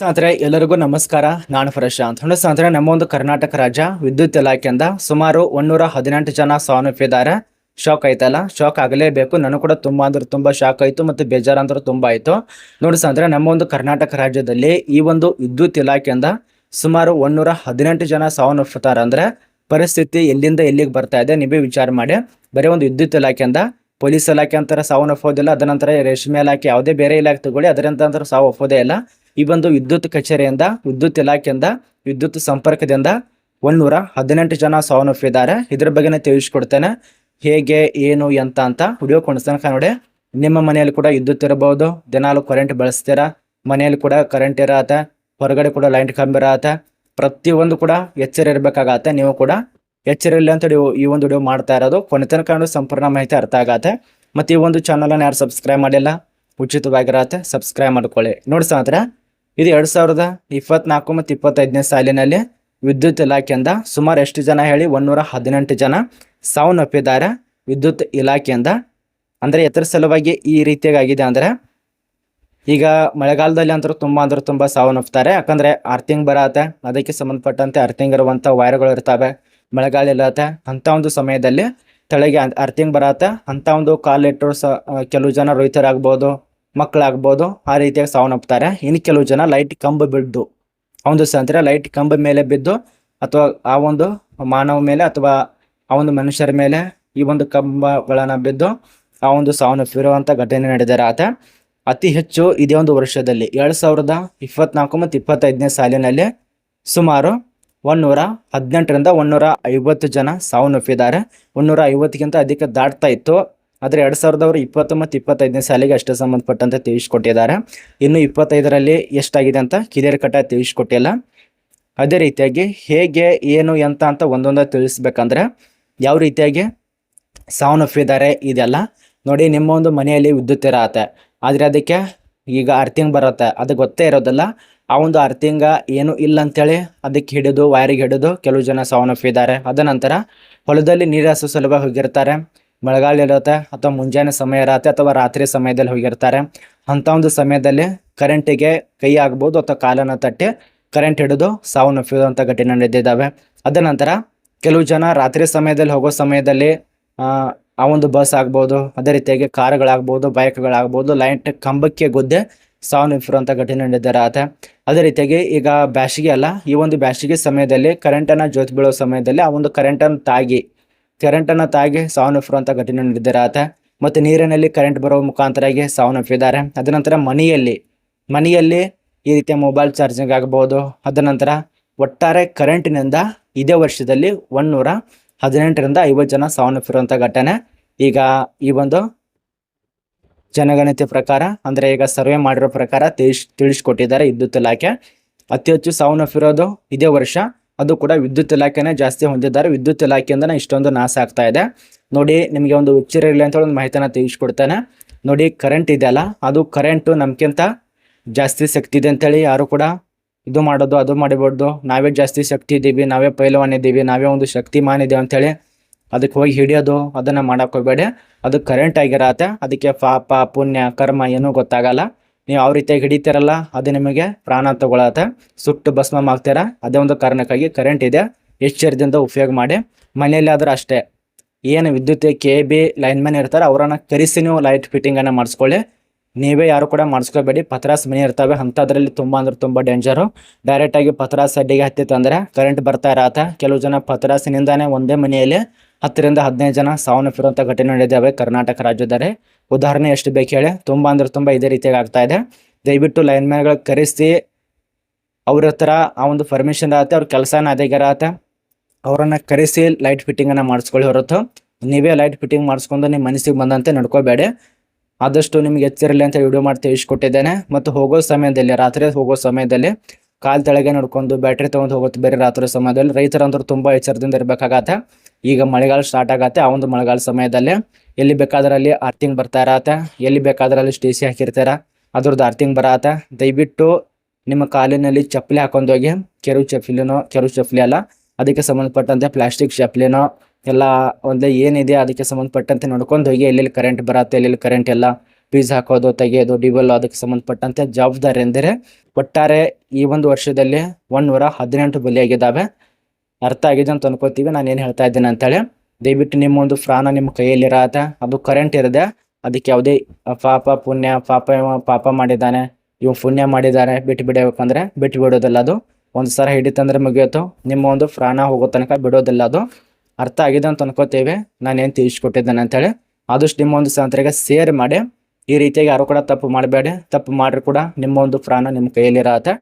ಸ್ನೇಹಿತರೆ, ಎಲ್ಲರಿಗೂ ನಮಸ್ಕಾರ. ನಾನು ಪ್ರಶಾಂತ್ ಸ್ನೇಹಿತರೆ, ನಮ್ಮ ಒಂದು ಕರ್ನಾಟಕ ರಾಜ್ಯ ವಿದ್ಯುತ್ ಇಲಾಖೆಯಿಂದ ಸುಮಾರು ಒಂದೂರ ಹದಿನೆಂಟು ಜನ ಸಾವನ್ನಪ್ಪಿದ್ದಾರೆ. ಶಾಕ್ ಆಯ್ತಲ್ಲ? ಶಾಕ್ ಆಗಲೇಬೇಕು. ನನಗೂ ಕೂಡ ತುಂಬಾ ಅಂದ್ರೆ ತುಂಬಾ ಶಾಕ್ ಆಯ್ತು ಮತ್ತು ಬೇಜಾರು ಅಂದ್ರೆ ತುಂಬಾ ಆಯ್ತು. ನೋಡಿ ಸ್ನೇಹಿತರೆ, ನಮ್ಮ ಒಂದು ಕರ್ನಾಟಕ ರಾಜ್ಯದಲ್ಲಿ ಈ ಒಂದು ವಿದ್ಯುತ್ ಇಲಾಖೆಯಿಂದ ಸುಮಾರು ಒಂದೂರ ಹದಿನೆಂಟು ಜನ ಸಾವನ್ನಪ್ಪುತ್ತಾರೆ. ಅಂದ್ರೆ ಪರಿಸ್ಥಿತಿ ಎಲ್ಲಿಂದ ಎಲ್ಲಿಗೆ ಬರ್ತಾ ಇದೆ ನೀವೇ ವಿಚಾರ ಮಾಡಿ. ಬರೀ ಒಂದು ವಿದ್ಯುತ್ ಇಲಾಖೆಯಿಂದ ಪೊಲೀಸ್ ಇಲಾಖೆ ಅಂತಾರೆ ಸಾವು ಒಪ್ಪೋದಿಲ್ಲ ಅದ ನಂತರ ರೇಷ್ಮೆ ಇಲಾಖೆ ಯಾವುದೇ ಬೇರೆ ಇಲಾಖೆ ತಗೊಳ್ಳಿ ಅದರಿಂದ ಅಂದ್ರೆ ಸಾವು ಒಪ್ಪೋದೇ ಇಲ್ಲ. ಈ ಒಂದು ವಿದ್ಯುತ್ ಕಚೇರಿಯಿಂದ, ವಿದ್ಯುತ್ ಇಲಾಖೆಯಿಂದ, ವಿದ್ಯುತ್ ಸಂಪರ್ಕದಿಂದ ಒಂದೂರ ಹದಿನೆಂಟು ಜನ ಸಾವನ್ನಪ್ಪಿದ್ದಾರೆ ಇದ್ರ ಬಗ್ಗೆನೇ ತಿಳಿಸ್ಕೊಡ್ತೇನೆ. ಹೇಗೆ, ಏನು, ಎಂತ ಅಂತ ವಿಡಿಯೋ ಕೊಂಡಿಸ್ತಾನೆ ನೋಡಿ. ನಿಮ್ಮ ಮನೆಯಲ್ಲಿ ಕೂಡ ವಿದ್ಯುತ್ ಇರಬಹುದು. ದಿನಾಲು ಕರೆಂಟ್ ಬಳಸ್ತೀರಾ? ಮನೆಯಲ್ಲಿ ಕೂಡ ಕರೆಂಟ್ ಇರತ್ತೆ. ಹೊರಗಡೆ ಕೂಡ ಲೈಟ್ ಕಂಬ ಇರತ್ತೆ. ಪ್ರತಿಯೊಂದು ಕೂಡ ಎಚ್ಚರ ಇರಬೇಕಾಗತ್ತೆ. ನೀವು ಕೂಡ ಎಚ್ಚರ ಇಲ್ಲ ಅಂತ ಈ ಒಂದು ವಿಡಿಯೋ ಮಾಡ್ತಾ ಇರೋದು. ಕೊನೆ ತನಕ ಸಂಪೂರ್ಣ ಮಾಹಿತಿ ಅರ್ಥ ಆಗತ್ತೆ. ಮತ್ತು ಈ ಒಂದು ಚಾನಲನ್ನು ಯಾರು ಸಬ್ಸ್ಕ್ರೈಬ್ ಮಾಡಿಲ್ಲ, ಉಚಿತವಾಗಿರತ್ತೆ ಸಬ್ಸ್ಕ್ರೈಬ್ ಮಾಡ್ಕೊಳ್ಳಿ. ನೋಡಿ ಸ್ನೇಹಿತರೆ, ಇದು ಎರಡು ಸಾವಿರದ ಇಪ್ಪತ್ನಾಲ್ಕು ಮತ್ತು ಇಪ್ಪತ್ತೈದನೇ ಸಾಲಿನಲ್ಲಿ ವಿದ್ಯುತ್ ಇಲಾಖೆಯಿಂದ ಸುಮಾರು ಎಷ್ಟು ಜನ ಹೇಳಿ, ಒಂದೂರ ಹದಿನೆಂಟು ಜನ ಸಾವನ್ನಪ್ಪಿದ್ದಾರೆ ವಿದ್ಯುತ್ ಇಲಾಖೆಯಿಂದ. ಅಂದರೆ ಎತ್ತರ ಸಲುವಾಗಿ ಈ ರೀತಿಯಾಗಿ ಆಗಿದೆ ಅಂದರೆ, ಈಗ ಮಳೆಗಾಲದಲ್ಲಿ ಅಂತೂ ತುಂಬ ಅಂದ್ರೆ ತುಂಬ ಸಾವನ್ನಪ್ತಾರೆ ಯಾಕಂದರೆ ಅರ್ಥಿಂಗ್ ಬರತ್ತೆ, ಅದಕ್ಕೆ ಸಂಬಂಧಪಟ್ಟಂತೆ ಅರ್ಥಿಂಗ್ ಇರುವಂಥ ವೈರ್ಗಳು ಇರ್ತವೆ. ಮಳೆಗಾಲ ಇಲ್ಲತ್ತೆ ಅಂತ ಒಂದು ಸಮಯದಲ್ಲಿ ತಳಗೆ ಅರ್ಥಿಂಗ್ ಬರತ್ತೆ. ಅಂತ ಒಂದು ಕಾಲಿಟ್ಟರು ಸ ಕೆಲವು ಜನ ರೈತರಾಗ್ಬೋದು ಮಕ್ಕಳಾಗ್ಬೋದು ಆ ರೀತಿಯಾಗಿ ಸಾವನ್ನಪ್ತಾರೆ ಇನ್ನು ಕೆಲವು ಜನ ಲೈಟ್ ಕಂಬ ಬಿದ್ದು ಒಂದು ಸಂತರ ಲೈಟ್ ಕಂಬ ಮೇಲೆ ಬಿದ್ದು, ಅಥವಾ ಆ ಒಂದು ಮಾನವ ಮೇಲೆ ಅಥವಾ ಆ ಒಂದು ಮನುಷ್ಯರ ಮೇಲೆ ಈ ಒಂದು ಕಂಬಗಳನ್ನ ಬಿದ್ದು ಆ ಒಂದು ಸಾವನ್ನಪ್ಪಿರುವಂಥ ಘಟನೆ ನಡೆದರೆ ಆತ. ಅತಿ ಹೆಚ್ಚು ಇದೇ ಒಂದು ವರ್ಷದಲ್ಲಿ ಎರಡು ಸಾವಿರದ ಇಪ್ಪತ್ನಾಲ್ಕು ಮತ್ತು ಇಪ್ಪತ್ತೈದನೇ ಸಾಲಿನಲ್ಲಿ ಸುಮಾರು ಒಂದೂರ ಹದಿನೆಂಟರಿಂದ ಒಂದೂರ ಐವತ್ತು ಜನ ಸಾವನ್ನಪ್ಪಿದ್ದಾರೆ ಒಂದೂರ ಐವತ್ತಕ್ಕಿಂತ ಅಧಿಕ ದಾಟ್ತಾ ಇತ್ತು. ಆದರೆ ಎರಡು ಸಾವಿರದವರು ಇಪ್ಪತ್ತು ಮತ್ತು ಇಪ್ಪತ್ತೈದನೇ ಸಾಲಿಗೆ ಅಷ್ಟೇ ಸಂಬಂಧಪಟ್ಟಂತೆ ತಿಳಿಸ್ಕೊಟ್ಟಿದ್ದಾರೆ. ಇನ್ನು ಇಪ್ಪತ್ತೈದರಲ್ಲಿ ಎಷ್ಟಾಗಿದೆ ಅಂತ ಕಿರಿಯರ್ ಕಟ್ಟ ತಿಳಿಸ್ಕೊಟ್ಟಿಲ್ಲ. ಅದೇ ರೀತಿಯಾಗಿ ಹೇಗೆ, ಏನು, ಎಂತ ಅಂತ ಒಂದೊಂದು ತಿಳಿಸ್ಬೇಕಂದ್ರೆ ಯಾವ ರೀತಿಯಾಗಿ ಸಾವನ್ನಪ್ಪಿದ್ದಾರೆ ಇದೆಲ್ಲ ನೋಡಿ ನಿಮ್ಮ ಒಂದು ಮನೆಯಲ್ಲಿ ವಿದ್ಯುತ್ ಇರತ್ತೆ. ಆದರೆ ಅದಕ್ಕೆ ಈಗ ಅರ್ಥಿಂಗ್ ಬರುತ್ತೆ. ಅದು ಗೊತ್ತೇ ಇರೋದಿಲ್ಲ. ಆ ಒಂದು ಅರ್ಥಿಂಗ ಏನು ಇಲ್ಲ ಅಂತೇಳಿ ಅದಕ್ಕೆ ಹಿಡಿದು, ವೈರಿಗೆ ಹಿಡಿದು ಕೆಲವು ಜನ ಸಾವನ್ನಪ್ಪಿದ್ದಾರೆ. ಅದ ನಂತರ ಹೊಲದಲ್ಲಿ ನೀರು ಹಸು ಹೋಗಿರ್ತಾರೆ. ಮಳೆಗಾಲ ಇರುತ್ತೆ ಅಥವಾ ಮುಂಜಾನೆ ಸಮಯ ಇರತ್ತೆ ಅಥವಾ ರಾತ್ರಿ ಸಮಯದಲ್ಲಿ ಹೋಗಿರ್ತಾರೆ. ಅಂಥ ಒಂದು ಸಮಯದಲ್ಲಿ ಕರೆಂಟಿಗೆ ಕೈ ಆಗ್ಬೋದು ಅಥವಾ ಕಾಲನ್ನು ತಟ್ಟಿ ಕರೆಂಟ್ ಹಿಡಿದು ಸಾವನ್ನಪ್ಪಿದಂಥ ಘಟನೆ ನಡೆದಿದ್ದಾವೆ. ಅದ ನಂತರ ಕೆಲವು ಜನ ರಾತ್ರಿ ಸಮಯದಲ್ಲಿ ಹೋಗೋ ಸಮಯದಲ್ಲಿ ಆ ಒಂದು ಬಸ್ ಆಗ್ಬೋದು, ಅದೇ ರೀತಿಯಾಗಿ ಕಾರುಗಳಾಗ್ಬೋದು, ಬೈಕ್ಗಳಾಗ್ಬೋದು, ಲೈಟ್ ಕಂಬಕ್ಕೆ ಗುದ್ದೆ ಸಾವನ್ನಪ್ಪಿರುವಂಥ ಘಟನೆ ನಡೆದಿರತ್ತೆ ಅದೇ ರೀತಿಯಾಗಿ ಈಗ ಬ್ಯಾಸಿಗೆ ಅಲ್ಲ, ಈ ಒಂದು ಬ್ಯಾಸಿಗೆ ಸಮಯದಲ್ಲಿ ಕರೆಂಟನ್ನು ಜೊತೆ ಬೀಳೋ ಸಮಯದಲ್ಲಿ ಆ ಒಂದು ಕರೆಂಟನ್ನು ತಾಗಿ ಕರೆಂಟನ್ನು ತಾಗಿ ಸಾವನ್ನಪ್ಪಿರುವಂಥ ಘಟನೆ ನಡೆದಿರತ್ತೆ ಮತ್ತು ನೀರಿನಲ್ಲಿ ಕರೆಂಟ್ ಬರೋ ಮುಖಾಂತರಾಗಿ ಸಾವನ್ನಪ್ಪಿದ್ದಾರೆ ಅದ ನಂತರ ಮನೆಯಲ್ಲಿ ಮನೆಯಲ್ಲಿ ಈ ರೀತಿಯ ಮೊಬೈಲ್ ಚಾರ್ಜಿಂಗ್ ಆಗ್ಬೋದು. ಅದ ನಂತರ ಒಟ್ಟಾರೆ ಕರೆಂಟಿನಿಂದ ಇದೇ ವರ್ಷದಲ್ಲಿ ಒಂದೂರ ಹದಿನೆಂಟರಿಂದ ಐವತ್ತು ಜನ ಸಾವನ್ನಪ್ಪಿರುವಂಥ ಘಟನೆ. ಈಗ ಈ ಒಂದು ಜನಗಣತಿ ಪ್ರಕಾರ, ಅಂದರೆ ಈಗ ಸರ್ವೆ ಮಾಡಿರೋ ಪ್ರಕಾರ ತಿಳಿಸ್ ತಿಳಿಸ್ಕೊಟ್ಟಿದ್ದಾರೆ ವಿದ್ಯುತ್ ಇಲಾಖೆ. ಅತಿ ಹೆಚ್ಚು ಸಾವನ್ನಪ್ಪಿರೋದು ಇದೇ ವರ್ಷ. ಅದು ಕೂಡ ವಿದ್ಯುತ್ ಇಲಾಖೆನೇ ಜಾಸ್ತಿ ಹೊಂದಿದ್ದಾರೆ. ವಿದ್ಯುತ್ ಇಲಾಖೆಯಿಂದನೇ ಇಷ್ಟೊಂದು ನಾಶ ಆಗ್ತಾ ಇದೆ. ನೋಡಿ, ನಿಮಗೆ ಒಂದು ಹುಚ್ಚರ ಇರಲಿ ಅಂತ ಒಂದು ಮಾಹಿತಿನ ತಿಳಿಸ್ಕೊಡ್ತೇನೆ. ನೋಡಿ ಕರೆಂಟ್ ಇದೆಯಲ್ಲ, ಅದು ಕರೆಂಟು ನಮ್ಗಿಂತ ಜಾಸ್ತಿ ಶಕ್ತಿ ಇದೆ ಅಂತೇಳಿ ಯಾರು ಕೂಡ ಇದು ಮಾಡೋದು, ಅದು ಮಾಡಿಬಾರ್ದು. ನಾವೇ ಜಾಸ್ತಿ ಶಕ್ತಿ ಇದ್ದೀವಿ, ನಾವೇ ಪೈಲವಾನ್ ಇದ್ದೀವಿ, ನಾವೇ ಒಂದು ಶಕ್ತಿಮಾನ್ ಇದ್ದೀವಿ ಅಂತೇಳಿ ಅದಕ್ಕೆ ಹೋಗಿ ಹಿಡಿಯೋದು, ಅದನ್ನು ಮಾಡೋಕೆ ಹೋಗಬೇಡಿ. ಅದು ಕರೆಂಟ್ ಆಗಿರತ್ತೆ, ಅದಕ್ಕೆ ಪಾಪ, ಪುಣ್ಯ, ಕರ್ಮ ಏನೂ ಗೊತ್ತಾಗಲ್ಲ. ನೀವು ಯಾವ ರೀತಿಯಾಗಿ ಹಿಡಿತೀರಲ್ಲ, ಅದು ನಿಮಗೆ ಪ್ರಾಣ ತಗೊಳತ್ತೆ. ಸುಟ್ಟು ಭಸ್ಮ ಆಗ್ತೀರ ಅದೇ ಒಂದು ಕಾರಣಕ್ಕಾಗಿ ಕರೆಂಟ್ ಇದೆ. ಎಚ್ಚರದಿಂದ ಉಪಯೋಗ ಮಾಡಿ, ಮನೆಯಲ್ಲಿ ಆದರೂ ಅಷ್ಟೇ. ಏನು ವಿದ್ಯುತ್ ಕೆ ಬಿ ಲೈನ್ಮನ್ ಇರ್ತಾರೆ, ಅವರನ್ನು ಕರೆಸಿ ನೀವು ಲೈಟ್ ಫಿಟ್ಟಿಂಗನ್ನು ಮಾಡಿಸ್ಕೊಳ್ಳಿ. ನೀವೇ ಯಾರು ಕೂಡ ಮಾಡಿಸ್ಕೋಬೇಡಿ. ಪತ್ರಾಸ್ ಮನೆ ಇರ್ತವೆ. ಅಂಥದ್ರಲ್ಲಿ ತುಂಬ ಅಂದ್ರೆ ತುಂಬ ಡೇಂಜರು ಡೈರೆಕ್ಟಾಗಿ ಪತ್ರಾಸ್ ಅಡ್ಡಿಗೆ ಹತ್ತಿತ್ತು ಅಂದರೆ ಕರೆಂಟ್ ಬರ್ತಾ ಇರತ್ತೆ. ಕೆಲವು ಜನ ಪತ್ರಾಸಿನಿಂದಾನೇ ಒಂದೇ ಮನೆಯಲ್ಲಿ ಹತ್ತರಿಂದ ಹದಿನೈದು ಜನ ಸಾವನ್ನಪ್ಪಿರುವಂಥ ಘಟನೆ ನಡೆದಿದ್ದಾವೆ ಕರ್ನಾಟಕ ರಾಜ್ಯದಲ್ಲಿ. ಉದಾಹರಣೆ ಎಷ್ಟು ಬೇಕು ಹೇಳಿ. ತುಂಬ ಅಂದ್ರೆ ತುಂಬ ಇದೇ ರೀತಿಯಾಗಿ ಆಗ್ತಾ ಇದೆ. ದಯವಿಟ್ಟು ಲೈನ್ ಮ್ಯಾನ್ಗಳು ಕರೆಸಿ. ಅವ್ರ ಹತ್ರ ಆ ಒಂದು ಪರ್ಮಿಷನ್ ಇರತ್ತೆ. ಅವ್ರ ಕೆಲಸನ ಅದೇ ಇರತ್ತೆ. ಅವರನ್ನು ಕರೆಸಿ ಲೈಟ್ ಫಿಟ್ಟಿಂಗನ್ನು ಮಾಡಿಸ್ಕೊಳ್ಳಿ ಹೊರತು. ನೀವೇ ಲೈಟ್ ಫಿಟ್ಟಿಂಗ್ ಮಾಡಿಸ್ಕೊಂಡು ನಿಮ್ಮ ಮನಸ್ಸಿಗೆ ಬಂದಂತೆ ನಡ್ಕೋಬೇಡಿ. ಆದಷ್ಟು ನಿಮ್ಗೆ ಎಚ್ಚರಲ್ಲಿ ಅಂತ ವಿಡಿಯೋ ಮಾಡಿ ತಿಳಿಸ್ಕೊಟ್ಟಿದ್ದೇನೆ ಮತ್ತು ಹೋಗೋ ಸಮಯದಲ್ಲಿ, ರಾತ್ರಿ ಹೋಗೋ ಸಮಯದಲ್ಲಿ ಕಾಲ್ ತೆಳಗೆ ನೋಡ್ಕೊಂಡು ಬ್ಯಾಟ್ರಿ ತೊಗೊಂಡು ಹೋಗುತ್ತೆ ಬೇರೆ ರಾತ್ರಿ ಸಮಯದಲ್ಲಿ. ರೈತರಂದ್ರೆ ತುಂಬ ಎಚ್ಚರದಿಂದ ಇರಬೇಕಾಗತ್ತೆ. ಈಗ ಮಳೆಗಾಲ ಸ್ಟಾರ್ಟ್ ಆಗತ್ತೆ, ಆ ಒಂದು ಮಳೆಗಾಲ ಸಮಯದಲ್ಲಿ. ಎಲ್ಲಿ ಬೇಕಾದ್ರೆ ಅಲ್ಲಿ ಅರ್ಥಿಂಗ್ ಬರ್ತಾ ಇರತ್ತೆ, ಎಲ್ಲಿ ಬೇಕಾದ್ರೆ ಅಲ್ಲಿ ಸ್ಟೇಸಿ ಹಾಕಿರ್ತಾರ, ಅದ್ರದ್ದು ಅರ್ಥಿಂಗ್ ಬರತ್ತೆ. ದಯವಿಟ್ಟು ನಿಮ್ಮ ಕಾಲಿನಲ್ಲಿ ಚಪ್ಪಲಿ ಹಾಕೊಂಡು ಹೋಗಿ ಕೆರು ಚಪ್ಪಲಿನೋ, ಕೆರು ಚಪ್ಪಲಿ ಅಲ್ಲ ಅದಕ್ಕೆ ಸಂಬಂಧಪಟ್ಟಂತೆ ಪ್ಲಾಸ್ಟಿಕ್ ಚಪ್ಪಲಿನೋ ಎಲ್ಲ ಒಂದೇ ಏನಿದೆ, ಅದಕ್ಕೆ ಸಂಬಂಧಪಟ್ಟಂತೆ ನೋಡ್ಕೊಂಡು ಹೋಗಿ, ಎಲ್ಲೆಲ್ಲಿ ಕರೆಂಟ್ ಬರುತ್ತೆ, ಎಲ್ಲೆಲ್ಲಿ ಕರೆಂಟ್ ಎಲ್ಲ ಪೀಸ್ ಹಾಕೋದು, ತೆಗೆಯೋದು ಡಿಬಲ್ ಅದಕ್ಕೆ ಸಂಬಂಧಪಟ್ಟಂತೆ ಜವಾಬ್ದಾರಿ ಎಂದರೆ ಒಟ್ಟಾರೆ ಈ ಒಂದು ವರ್ಷದಲ್ಲಿ ಒಂದೂರ ಹದಿನೆಂಟು ಬಲಿಯಾಗಿದ್ದಾವೆ ಅರ್ಥ ಆಗಿದೆ ಅಂತ ಅನ್ಕೋತೀವಿ. ನಾನು ಏನು ಹೇಳ್ತಾ ಇದ್ದೇನೆ ಅಂತೇಳಿ ದಯವಿಟ್ಟು ನಿಮ್ಮ ಒಂದು ಪ್ರಾಣ ನಿಮ್ಮ ಕೈಯಲ್ಲಿರತ್ತೆ ಅದು ಕರೆಂಟ್ ಇರದೆ ಅದಕ್ಕೆ ಯಾವುದೇ ಪಾಪ ಪುಣ್ಯ, ಪಾಪ ಪಾಪ ಮಾಡಿದ್ದಾನೆ ಇವ್ ಪುಣ್ಯ ಮಾಡಿದ್ದಾನೆ, ಬಿಟ್ಟು ಬಿಡಬೇಕಂದ್ರೆ ಬಿಟ್ಟು ಬಿಡೋದಿಲ್ಲ ಅದು. ಒಂದು ಸಲ ಹಿಡಿತಂದ್ರೆ ಮುಗಿಯೋತು ನಿಮ್ಮ ಒಂದು ಪ್ರಾಣ ಹೋಗೋ ತನಕ ಬಿಡೋದಿಲ್ಲ ಅದು. ಅರ್ಥ ಆಗಿದೆ ಅಂತ ಅನ್ಕೋತೇವೆ. ನಾನು ಏನು ತಿಳಿಸ್ಕೊಟ್ಟಿದ್ದೇನೆ ಅಂತೇಳಿ. ಆದಷ್ಟು ನಿಮ್ಮ ಒಂದು ಸಂತರಿಗೆ ಸೇರ್ ಮಾಡಿ. ಈ ರೀತಿಯಾಗಿ ಯಾರು ಕೂಡ ತಪ್ಪು ಮಾಡಬೇಡಿ. ತಪ್ಪು ಮಾಡ್ರಿ ಕೂಡ ನಿಮ್ಮ ಒಂದು ಪ್ರಾಣ ನಿಮ್ಮ ಕೈಯಲ್ಲಿರತ್ತೆ.